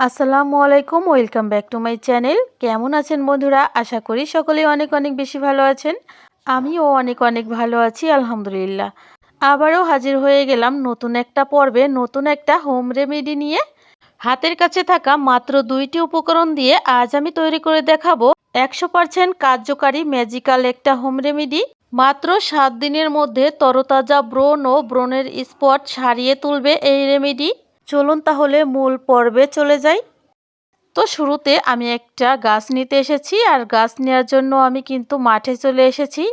আসসালামু আলাইকুম, welcome back to my channel. কেমন আছেন বন্ধুরা? আশা করি সকলেই অনেক অনেক বেশি ভালো আছেন। আমিও অনেক অনেক ভালো আছি, আলহামদুলিল্লাহ। আবারও হাজির হয়ে গেলাম নতুন একটা পর্বে, নতুন একটা হোম রেমেডি নিয়ে। হাতের কাছে থাকা মাত্র দুইটি উপকরণ দিয়ে আজ আমি তৈরি করে দেখাবো একশো পারসেন্ট কার্যকারী ম্যাজিক্যাল একটা হোম রেমেডি। মাত্র সাত দিনের মধ্যে তরতাজা ব্রণ ও ব্রণের স্পট সারিয়ে তুলবে এই রেমেডি। চলুন তাহলে মূল পর্বে চলে যাই। তো শুরুতে আমি একটা গাছ নিতে এসেছি, আর গাছ নেওয়ার জন্য আমি কিন্তু মাঠে চলে এসেছি।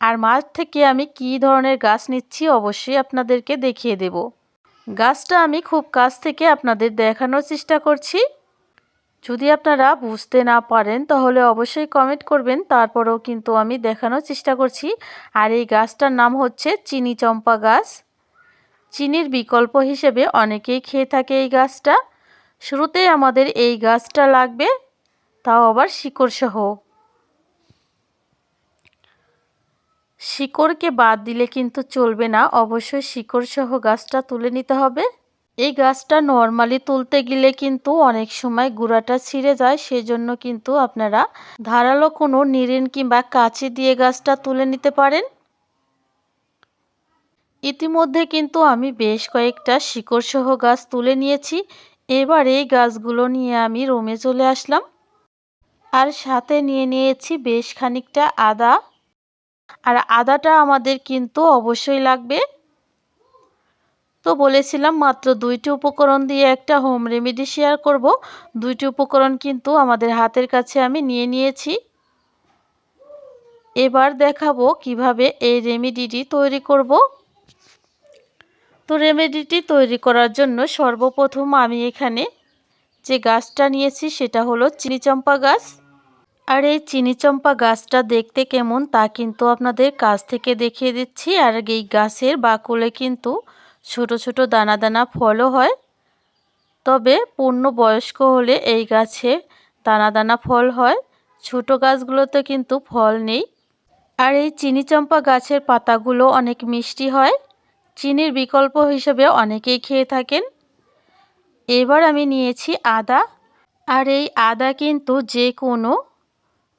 আর মাঠ থেকে আমি কি ধরনের গাছ নিচ্ছি অবশ্যই আপনাদেরকে দেখিয়ে দেব। গাছটা আমি খুব কাছ থেকে আপনাদের দেখানোর চেষ্টা করছি। যদি আপনারা বুঝতে না পারেন, তাহলে অবশ্যই কমেন্ট করবেন, তারপরেও কিন্তু আমি দেখানোর চেষ্টা করছি। আর এই গাছটার নাম হচ্ছে চিনি চম্পা গাছ। চিনির বিকল্প হিসেবে অনেকেই খেয়ে থাকে এই গাছটা। শুরুতেই আমাদের এই গাছটা লাগবে, তাও আবার শিকড়সহ। শিকড়কে বাদ দিলে কিন্তু চলবে না, অবশ্যই শিকড়সহ গাছটা তুলে নিতে হবে। এই গাছটা নর্মালি তুলতে গেলে কিন্তু অনেক সময় গুঁড়াটা ছিঁড়ে যায়, সেজন্য কিন্তু আপনারা ধারালো কোনো নিরেন কিংবা কাঁচি দিয়ে গাছটা তুলে নিতে পারেন। ইতিমধ্যে কিন্তু আমি বেশ কয়েকটা শিকড়সহ গাছ তুলে নিয়েছি। এবার এই গাছগুলো নিয়ে আমি রোমে চলে আসলাম। আর সাথে নিয়ে নিয়েছি বেশ খানিকটা আদা। আর আদাটা আমাদের কিন্তু অবশ্যই লাগবে। তো বলেছিলাম মাত্র দুইটি উপকরণ দিয়ে একটা হোম রেমেডি শেয়ার করব। দুইটি উপকরণ কিন্তু আমাদের হাতের কাছে আমি নিয়ে নিয়েছি। এবার দেখাবো কীভাবে এই রেমেডিটি তৈরি করব। তো রেমেডিটি তৈরি করার জন্য সর্বপ্রথম আমি এখানে যে গাছটা নিয়েছি সেটা হলো চিনিচম্পা গাছ। আর এই চিনিচম্পা গাছটা দেখতে কেমন তা কিন্তু আপনাদের কাছ থেকে দেখিয়ে দিচ্ছি। আর এই গাছের বাকুলে কিন্তু ছোট ছোট দানা দানা ফলও হয়। তবে পূর্ণ বয়স্ক হলে এই গাছে দানা দানা ফল হয়। ছোট গাছগুলোতে কিন্তু ফল নেই। আর এই চিনিচম্পা গাছের পাতাগুলো অনেক মিষ্টি হয়। চিনির বিকল্প হিসেবে অনেকেই খেয়ে থাকেন। এবার আমি নিয়েছি আদা। আর এই আদা কিন্তু যে কোনো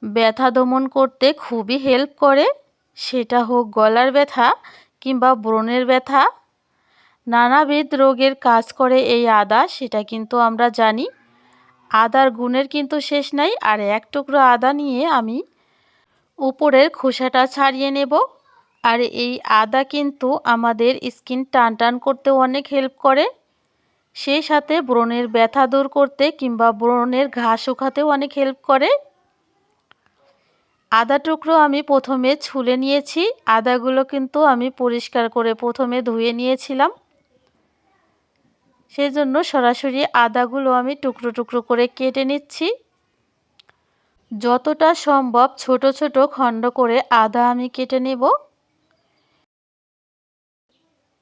ব্যথা দমন করতে খুবই হেল্প করে। সেটা হোক গলার ব্যথা কিংবা ব্রণের ব্যথা। নানাবিধ রোগের কাজ করে এই আদা, সেটা কিন্তু আমরা জানি। আদার গুণের কিন্তু শেষ নাই। আর এক টুকরো আদা নিয়ে আমি উপরের খোসাটা ছাড়িয়ে নেব। আর এই আদা কিন্তু আমাদের স্কিন টান টান করতেও অনেক হেল্প করে। সেই সাথে ব্রণের ব্যথা দূর করতে কিংবা ব্রণের ঘা শুকাতেও অনেক হেল্প করে। আদা টুকরো আমি প্রথমে ছুলে নিয়েছি। আদাগুলো কিন্তু আমি পরিষ্কার করে প্রথমে ধুয়ে নিয়েছিলাম। সেই জন্য সরাসরি আদাগুলো আমি টুকরো টুকরো করে কেটে নিচ্ছি। যতটা সম্ভব ছোট ছোট খণ্ড করে আদা আমি কেটে নেব।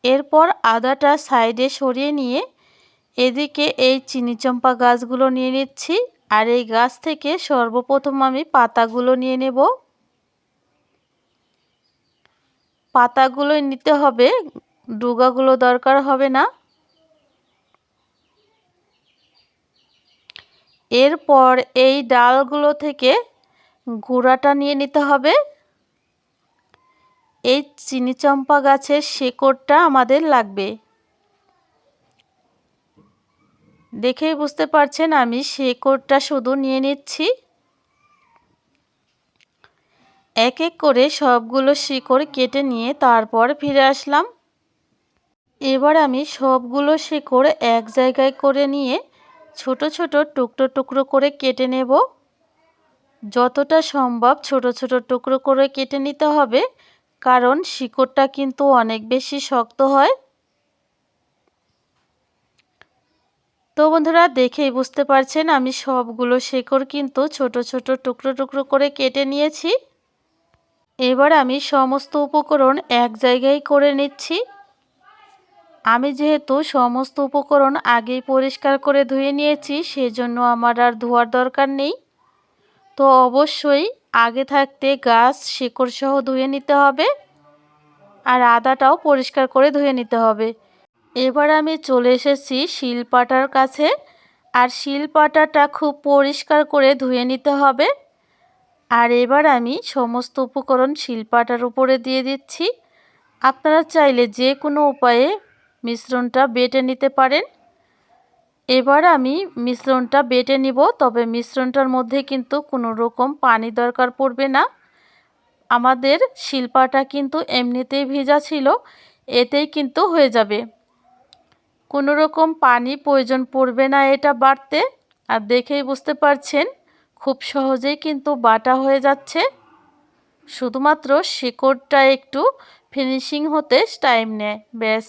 এরপর আদাটা সাইডে সরিয়ে নিয়ে এদিকে এই চিনি চম্পা গাছগুলো নিয়ে নিচ্ছি আর এই গাছ থেকে সর্বপ্রথম আমি পাতাগুলো নিয়ে নেব। পাতাগুলো নিতে হবে, ডুগাগুলো দরকার হবে না। এরপর এই ডালগুলো থেকে গুঁড়াটা নিয়ে নিতে হবে। এই চিনি চম্পা গাছের শেকড়টা আমাদের লাগবে। দেখেই বুঝতে পারছেন আমি শেকড়টা শুধু নিয়ে নিচ্ছি। এক এক করে সবগুলো শিকড় কেটে নিয়ে তারপর ফিরে আসলাম। এবার আমি সবগুলো শিকড় এক জায়গায় করে নিয়ে ছোট ছোট টুকরো টুকরো করে কেটে নেব। যতটা সম্ভব ছোট ছোট টুকরো করে কেটে নিতে হবে। কারণ শিকড়টা কিন্তু অনেক বেশি শক্ত হয়। তো বন্ধুরা, দেখেই বুঝতে পারছেন, আমি সবগুলো শেকড় কিন্তু ছোট ছোট, টুকরো টুকরো করে কেটে নিয়েছি। এবার আমি সমস্ত উপকরণ এক জায়গায় করে নিচ্ছি। আমি যেহেতু সমস্ত উপকরণ আগেই পরিষ্কার করে ধুয়ে নিয়েছি, সেজন্য আমার আর ধোয়ার দরকার নেই। তো অবশ্যই আগে থাকতে গাছ শেকড় সহ ধুয়ে নিতে হবে আর আদাটাও পরিষ্কার করে ধুয়ে নিতে হবে। এবার আমি চলে এসেছি শিলপাটার কাছে আর শিলপাটাটা খুব পরিষ্কার করে ধুয়ে নিতে হবে। আর এবার আমি সমস্ত উপকরণ শিলপাটার উপরে দিয়ে দিচ্ছি। আপনারা চাইলে যে কোনো উপায়ে মিশ্রণটা বেটে নিতে পারেন। এবার আমি মিশ্রণটা বেটে নিব, তবে মিশ্রণটার মধ্যে কিন্তু কোনো রকম পানি দরকার পড়বে না। আমাদের শিল্পাটা কিন্তু এমনিতেই ভেজা ছিল, এতেই কিন্তু হয়ে যাবে। কোনো রকম পানি প্রয়োজন পড়বে না এটা বাড়তে। আর দেখেই বুঝতে পারছেন, খুব সহজেই কিন্তু বাটা হয়ে যাচ্ছে। শুধুমাত্র শিকড়টা একটু ফিনিশিং হতে টাইম নেয়, ব্যাস।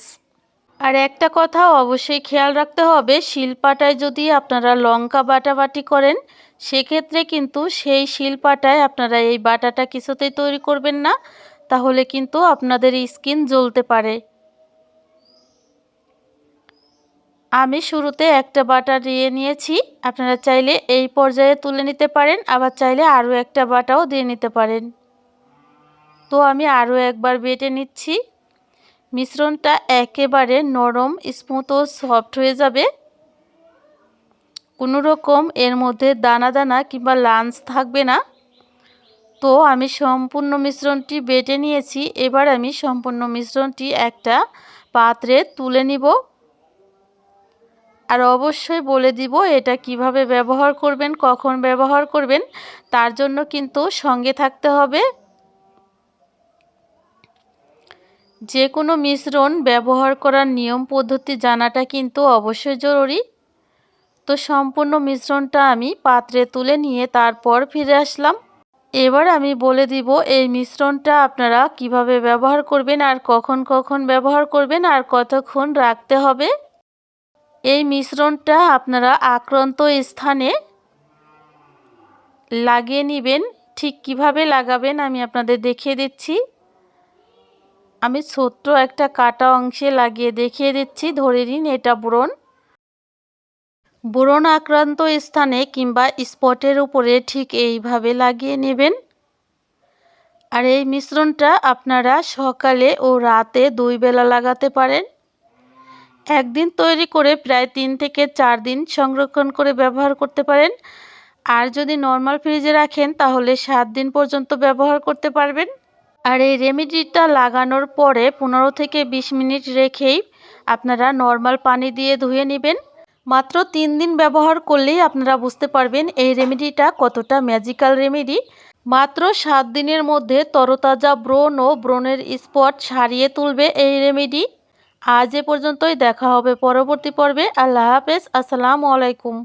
আর একটা কথা অবশ্যই খেয়াল রাখতে হবে, শিলপাটায় যদি আপনারা লঙ্কা বাটাবাটি করেন, সেক্ষেত্রে কিন্তু সেই শিলপাটায় আপনারা এই বাটাটা কিছুতেই তৈরি করবেন না, তাহলে কিন্তু আপনাদের স্কিন জ্বলতে পারে। আমি শুরুতে একটা বাটা দিয়ে নিয়েছি, আপনারা চাইলে এই পর্যায়ে তুলে নিতে পারেন, আবার চাইলে আরও একটা বাটাও দিয়ে নিতে পারেন। তো আমি আরও একবার বেটে নিচ্ছি। মিশ্রণটা একেবারে নরম স্মুথ ও সফট হয়ে যাবে। কোনো রকম এর মধ্যে দানা দানা কিংবা লাঞ্চ থাকবে না। তো আমি সম্পূর্ণ মিশ্রণটি বেটে নিয়েছি। এবার আমি সম্পূর্ণ মিশ্রণটি একটা পাত্রে তুলে নিব। আর অবশ্যই বলে দিব, এটা কীভাবে ব্যবহার করবেন, কখন ব্যবহার করবেন, তার জন্য কিন্তু সঙ্গে থাকতে হবে। যে কোনো মিশ্রণ ব্যবহার করার নিয়ম পদ্ধতি জানাটা কিন্তু অবশ্যই জরুরি। তো সম্পূর্ণ মিশ্রণটা আমি পাত্রে তুলে নিয়ে তারপর ফিরে আসলাম। এবার আমি বলে দিব এই মিশ্রণটা আপনারা কীভাবে ব্যবহার করবেন আর কখন কখন ব্যবহার করবেন আর কতক্ষণ রাখতে হবে। এই মিশ্রণটা আপনারা আক্রান্ত স্থানে লাগিয়ে নেবেন, ঠিক কীভাবে লাগাবেন আমি আপনাদের দেখিয়ে দিচ্ছি। আমি ছোট্ট একটা কাটা অংশে লাগিয়ে দেখিয়ে দিচ্ছি, ধরে নিন এটা ব্রণ ব্রণ আক্রান্ত স্থানে কিংবা স্পটের উপরে ঠিক এইভাবে লাগিয়ে নেবেন। আর এই মিশ্রণটা আপনারা সকালে ও রাতে দুই বেলা লাগাতে পারেন। একদিন তৈরি করে প্রায় তিন থেকে চার দিন সংরক্ষণ করে ব্যবহার করতে পারেন। আর যদি নর্মাল ফ্রিজে রাখেন, তাহলে সাত দিন পর্যন্ত ব্যবহার করতে পারবেন। আর এই রেমেডিটা লাগানোর পরে পনেরো থেকে বিশ মিনিট রেখেই আপনারা নর্মাল পানি দিয়ে ধুয়ে নেবেন। মাত্র তিন দিন ব্যবহার করলেই আপনারা বুঝতে পারবেন এই রেমেডিটা কতটা ম্যাজিক্যাল রেমেডি মাত্র সাত দিনের মধ্যে তরতাজা ব্রণ ও ব্রণের স্পট সারিয়ে তুলবে এই রেমেডি আজ এ পর্যন্তই, দেখা হবে পরবর্তী পর্বে। আল্লাহ হাফেজ, আসসালামু আলাইকুম।